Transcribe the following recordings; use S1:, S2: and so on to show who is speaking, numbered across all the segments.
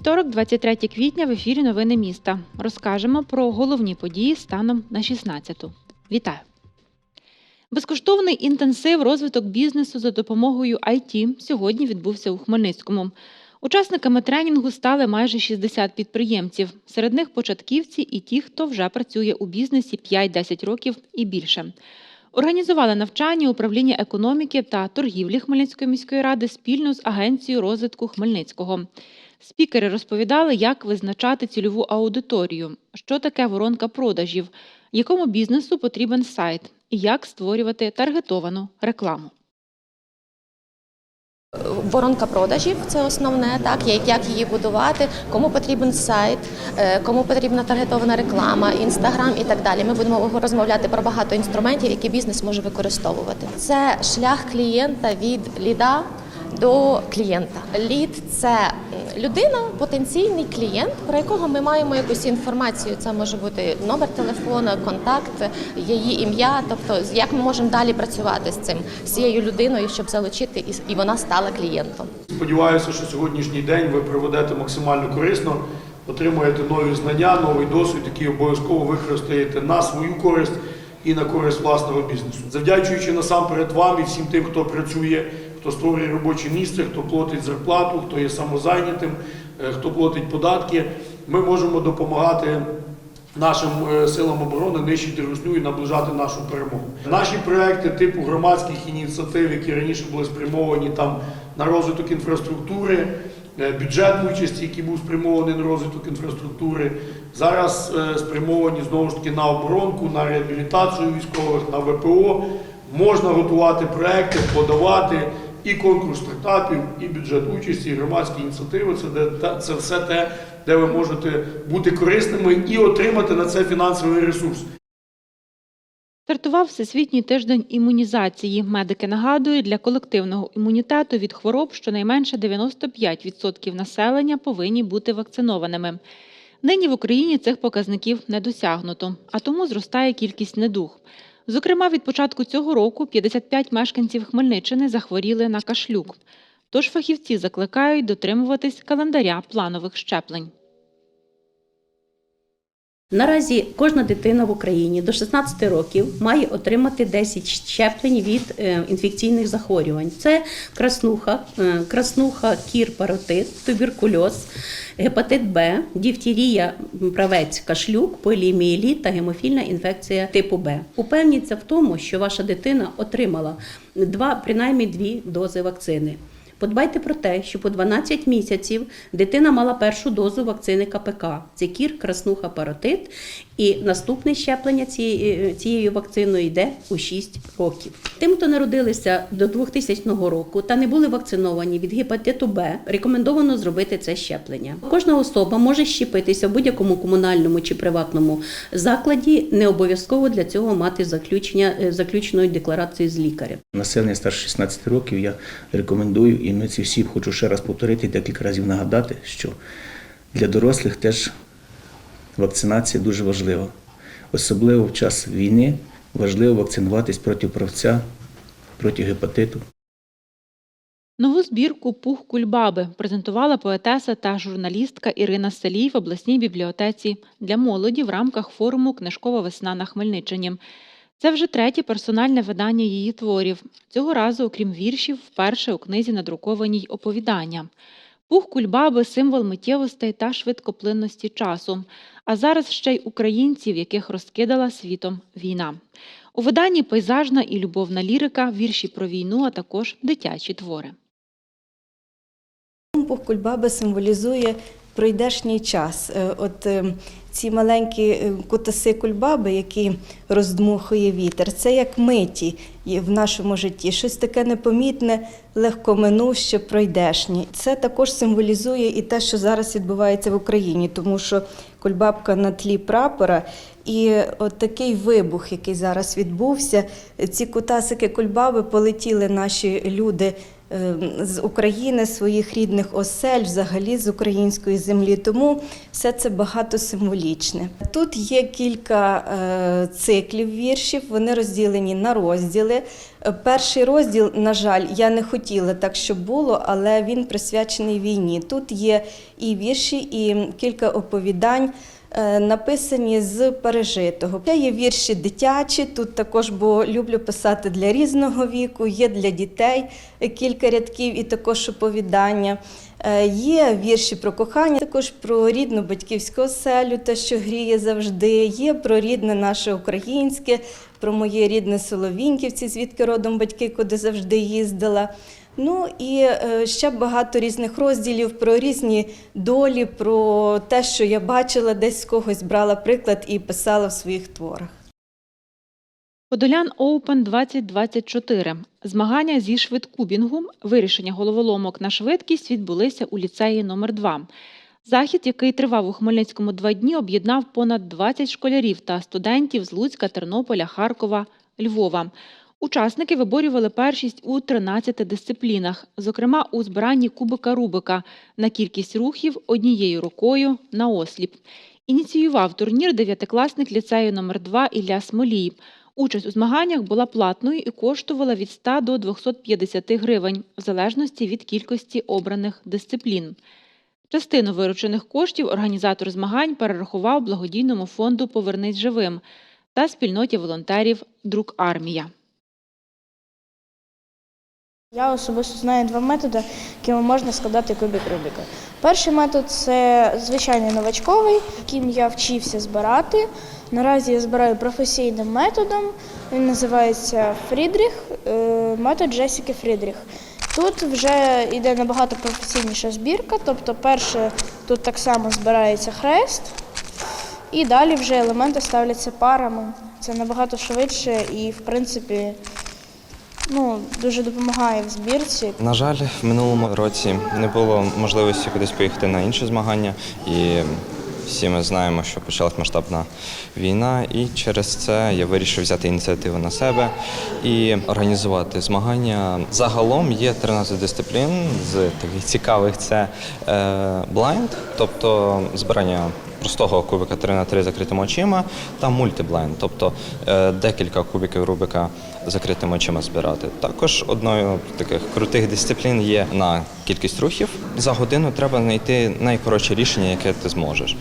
S1: Вівторок, 23 квітня, в ефірі Новини міста. Розкажемо про головні події станом на 16-ту. Вітаю! Безкоштовний інтенсив розвиток бізнесу за допомогою IT сьогодні відбувся у Хмельницькому. Учасниками тренінгу стали майже 60 підприємців. Серед них початківці і ті, хто вже працює у бізнесі 5-10 років і більше. Організували навчання управління економіки та торгівлі Хмельницької міської ради спільно з Агенцією розвитку Хмельницького. Спікери розповідали, як визначати цільову аудиторію, що таке воронка продажів, якому бізнесу потрібен сайт і як створювати таргетовану рекламу.
S2: Воронка продажів це основне, так як, її будувати, кому потрібен сайт, е, кому потрібна таргетована реклама, інстаграм і так далі. Ми будемо розмовляти про багато інструментів, які бізнес може використовувати. Це шлях клієнта від ліда до клієнта. Лід це людина, потенційний клієнт, про якого ми маємо якусь інформацію. Це може бути номер телефону, контакт, її ім'я. Тобто, як ми можемо далі працювати з цим з цією людиною, щоб залучити і- вона стала клієнтом.
S3: Сподіваюся, що сьогоднішній день ви проведете максимально корисно, отримаєте нові знання, новий досвід, який обов'язково використаєте на свою користь і на користь власного бізнесу. Завдячуючи насамперед вам і всім тим, хто працює, хто створює робоче місце, хто платить зарплату, хто є самозайнятим, е, хто платить податки, ми можемо допомагати нашим е, силам оборони нищити русню і наближати нашу перемогу. Наші проекти типу громадських ініціатив, які раніше були спрямовані там на розвиток інфраструктури, е, бюджетної участі, який був спрямований на розвиток інфраструктури, зараз спрямовані знову ж таки на оборонку, на реабілітацію військових, на ВПО. Можна готувати проекти, подавати і конкурс стартапів, і бюджет участі, і громадські ініціативи. Це де це все те, де ви можете бути корисними і отримати на це фінансовий ресурс.
S1: Стартував Всесвітній тиждень імунізації. Медики нагадують, для колективного імунітету від хвороб щонайменше 95% населення повинні бути вакцинованими. Нині в Україні цих показників не досягнуто, а тому зростає кількість недуг. Зокрема, від початку цього року 55 мешканців Хмельниччини захворіли на кашлюк. Тож фахівці закликають дотримуватись календаря планових щеплень.
S4: Наразі кожна дитина в Україні до 16 років має отримати 10 щеплень від е, інфекційних захворювань. Це краснуха, е, краснуха, кір, паротит, туберкульоз, гепатит Б, дифтерія, правець, кашлюк, поліомієліт та гемофільна інфекція типу Б. Упевніться в тому, що ваша дитина отримала два, принаймні дві дози вакцини. Подбайте про те, що по 12 місяців дитина мала першу дозу вакцини КПК. Це кір, краснуха, паротит. І наступне щеплення цією, цією вакциною йде у 6 років. Тим, хто народилися до 2000 року та не були вакциновані від гепатиту Б, рекомендовано зробити це щеплення. Кожна особа може щепитися в будь-якому комунальному чи приватному закладі. Не обов'язково для цього мати заключення е, заключеної декларації з лікаря.
S5: Населення старше 16 років я рекомендую, і ми ці всі хочу ще раз повторити, декілька разів нагадати, що для дорослих теж вакцинація дуже важлива. Особливо в час війни важливо вакцинуватись проти правця, проти гепатиту.
S1: Нову збірку Пух Кульбаби презентувала поетеса та журналістка Ірина Селій в обласній бібліотеці для молоді в рамках форуму Книжкова весна на Хмельниччині. Це вже третє персональне видання її творів. Цього разу, окрім віршів, вперше у книзі надруковані й оповідання. Пух Кульбаби символ миттєвостей та швидкоплинності часу. А зараз ще й українців, яких розкидала світом війна. У виданні пейзажна і любовна лірика, вірші про війну, а також дитячі твори.
S6: Пух кульбаби символізує пройдешній час. Е, От е, ці маленькі е, кутаси кульбаби, які роздмухує вітер, це як миті в нашому житті. Щось таке непомітне, легкоминуще, пройдешнє. Це також символізує і те, що зараз відбувається в Україні, тому що кульбабка на тлі прапора. І от такий вибух, який зараз відбувся, ці кутасики кульбаби полетіли наші люди е, з України, своїх рідних осель, взагалі з української землі. Тому все це багато символічне. Тут є кілька е, циклів віршів, вони розділені на розділи. Е, Перший розділ, на жаль, я не хотіла так, щоб було, але він присвячений війні. Тут є і вірші, і кілька оповідань. Е, Написані з пережитого. Це є вірші дитячі, тут також, бо люблю писати для різного віку, є для дітей е, кілька рядків і також оповідання. Е, Є вірші про кохання, також про рідну батьківську оселю, те, що гріє завжди. Є про рідне наше українське, про моє рідне село Віньківці, звідки родом батьки, куди завжди їздила. Ну і е, ще багато різних розділів про різні долі, про те, що я бачила, десь когось брала приклад і писала в своїх творах.
S1: Подолян Open 2024. Змагання зі швидкубінгу, вирішення головоломок на швидкість відбулися у ліцеї номер 2 Захід, який тривав у Хмельницькому два дні, об'єднав понад 20 школярів та студентів з Луцька, Тернополя, Харкова, Львова. Учасники виборювали першість у 13 дисциплінах, зокрема у збиранні кубика Рубика на кількість рухів однією рукою на осліп. Ініціював турнір дев'ятикласник ліцею номер 2 Ілля Смолій. Участь у змаганнях була платною і коштувала від 100 до 250 гривень, в залежності від кількості обраних дисциплін. Частину виручених коштів організатор змагань перерахував благодійному фонду Повернись живим та спільноті волонтерів Друк Армія.
S7: Я особисто знаю два методи, якими можна складати кубик Рубіка. Перший метод це звичайний новачковий, яким я вчився збирати. Наразі я збираю професійним методом. Він називається Фрідріх, е, метод Джесіки Фрідріх. Тут вже йде набагато професійніша збірка, тобто перше тут так само збирається хрест, і далі вже елементи ставляться парами. Це набагато швидше і, в принципі, ну, дуже допомагає в збірці.
S8: На жаль, в минулому році не було можливості кудись поїхати на інші змагання, і всі ми знаємо, що почалась масштабна війна, і через це я вирішив взяти ініціативу на себе і організувати змагання. Загалом є 13 дисциплін з таких цікавих це blind, тобто збирання простого кубика 3 на 3 закритими очима та мультиблайнд, тобто е, декілька кубиків Рубика закритими очима збирати. Також одною з таких крутих дисциплін є на кількість рухів. За годину треба знайти найкоротше рішення, яке ти зможеш.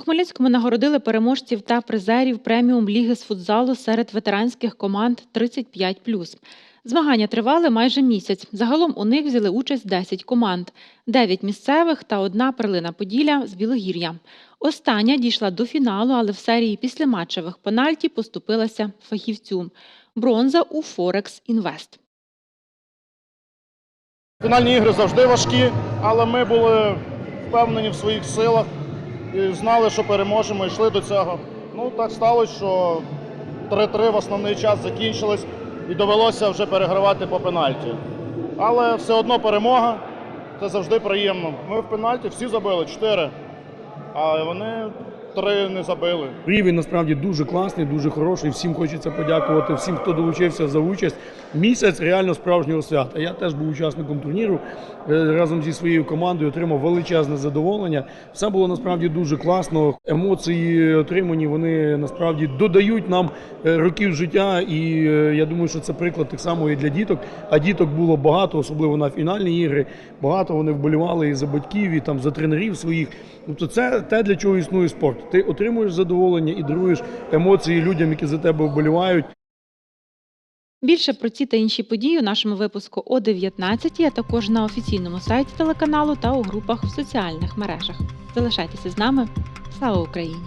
S1: У Хмельницькому нагородили переможців та призерів преміум ліги з футзалу серед ветеранських команд 35+. Змагання тривали майже місяць. Загалом у них взяли участь 10 команд, 9 місцевих та одна перлина Поділля з Білогір'я. Остання дійшла до фіналу, але в серії післяматчевих пенальті поступилася фахівцю. Бронза у Форекс Інвест.
S9: Фінальні ігри завжди важкі, але ми були впевнені в своїх силах і знали, що переможемо, йшли до цього. Ну так сталося, що 3-3 в основний час закінчилось і довелося вже перегравати по пенальті. Але все одно перемога це завжди приємно. Ми в пенальті всі забили 4, а вони 3 не забили.
S3: Рівень насправді дуже класний, дуже хороший. Всім хочеться подякувати всім, хто долучився за участь. Місяць реально справжнього свята. Я теж був учасником турніру е, разом зі своєю командою. Отримав величезне задоволення. Все було насправді дуже класно. Емоції отримані, вони насправді додають нам е, років життя. І е, я думаю, що це приклад так само і для діток. А діток було багато, особливо на фінальні ігри. Багато вони вболівали і за батьків, і там за тренерів своїх. Тобто, це те, для чого існує спорт. Ти отримуєш задоволення і даруєш емоції людям, які за тебе вболівають.
S1: Більше про ці та інші події у нашому випуску о 19, а також на офіційному сайті телеканалу та у групах в соціальних мережах. Залишайтеся з нами. Слава Україні!